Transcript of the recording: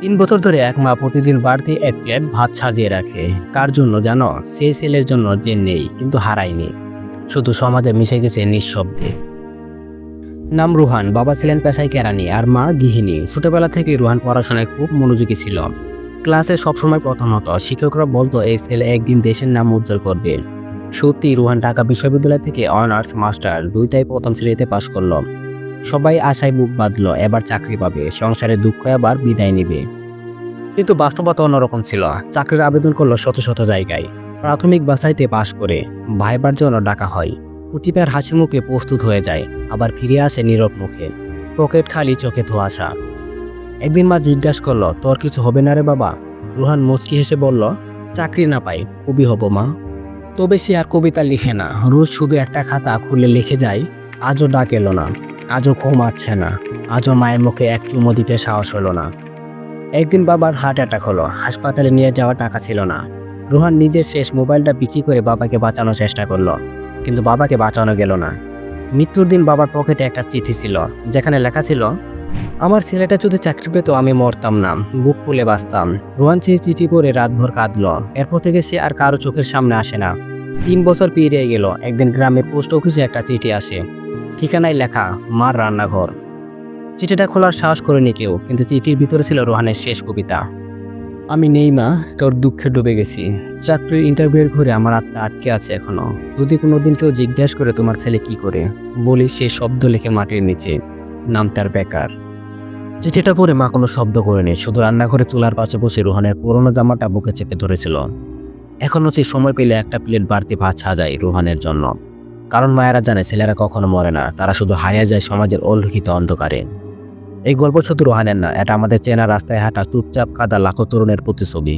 তিন বছর ধরে এক মা প্রতিদিন বাড়তি এক প্লেট ভাত সাজিয়ে রাখে। কার জন্য জানো? সেই ছেলের জন্য যে নেই, কিন্তু হারায়নি। শুধু সমাজে মিশে গেছে নিঃশব্দে। নাম রুহান। বাবা ছিলেন পেশায় কেরানি, আর মা গৃহিণী। ছোটবেলা থেকে রুহান পড়াশোনায় খুব মনোযোগী ছিল। ক্লাসে সবসময় প্রথম হতো। শিক্ষকরা বলতো, এই ছেলে একদিন দেশের নাম উজ্জ্বল করবে। সত্যি রুহান ঢাকা বিশ্ববিদ্যালয় থেকে অনার্স মাস্টার দুইটাই প্রথম শ্রেণীতে পাশ করল। সবাই আশায় বুক বাঁধল, এবার চাকরি পাবে, সংসারে দুঃখ এবার বিদায় নেবে। কিন্তু বাস্তবতা অন্যরকম ছিল, চাকরির আবেদন করল শত শত জায়গায়। প্রাথমিক বাছাইতে পাশ করে ভাইবার জন্য ডাকা হয়। প্রতিবার হাসি মুখে প্রস্তুত হয়ে যায়, আবার ফিরে আসে নীরব মুখে। পকেট খালি চোখে ধোয়াশা। একদিন মা জিজ্ঞাসা করল, তোর কিছু হবে না রে বাবা? রুহান মুচকি হেসে বলল, চাকরি না পাই, কবি হব মা। তবে সে আর কবিতা লিখে না, রোজ শুধু একটা খাতা খুলে লিখে যায়, আজও ডাক এলো না। আজও ঘুমাচ্ছে না। আজও মায়ের মুখে এক চুমো দিতে সাহস হলো না। একদিন বাবার হার্ট অ্যাটাক হলো। হাসপাতালে নিয়ে যাওয়ার টাকা ছিল না। রোহান নিজের শেষ মোবাইলটা বিক্রি করে বাবাকে বাঁচানোর চেষ্টা করল। কিন্তু বাবাকে বাঁচানো গেল না। মৃত্যুর দিন বাবার পকেটে একটা চিঠি ছিল, যেখানে লেখা ছিল, আমার ছেলেটা যদি চাকরি পেত, আমি মরতাম না। বুক ফুলে বাঁচতাম। রোহান সেই চিঠি পড়ে রাতভর কাঁদলো। এরপর থেকে সে আর কারও চোখের সামনে আসে না। তিন বছর পেরিয়ে গেল। একদিন গ্রামে পোস্ট অফিসে একটা চিঠি আসে। ঠিকানায় লেখা মার রান্নাঘর। চিঠিটা খোলার সাহস করেনি কেউ, কিন্তু চিঠির ভিতরে ছিল রোহানের শেষ কবিতা। আমি নেই মা তোর দুঃখে ডুবে গেছি। চাকরির ইন্টারভিউয়ের ঘুরে আমার আত্মা আটকে আছে এখনও। যদি কোনোদিন কেউ জিজ্ঞাসা করে তোমার ছেলে কি করে, বলি সে শব্দ লিখে মাটির নিচে, নাম তার বেকার। চিঠিটা পরে মা কোনো শব্দ করেনি, শুধু রান্নাঘরে চুলার পাশে বসে রোহানের পুরোনো জামাটা বুকে চেপে ধরেছিল। এখনও সে সময় পেলে একটা প্লেট বাড়তি ভাত সাজায় রোহানের জন্য। কারণ মায়েরা জানে ছেলেরা কখনো মরে না, তারা শুধু হারিয়ে যায় সমাজের অলিখিত অন্ধকারে। এই গল্প শুধু রোহানের না, এটা আমাদের চেনা রাস্তায় হাঁটা চুপচাপ কাদা লাখো তরুণের প্রতিছবি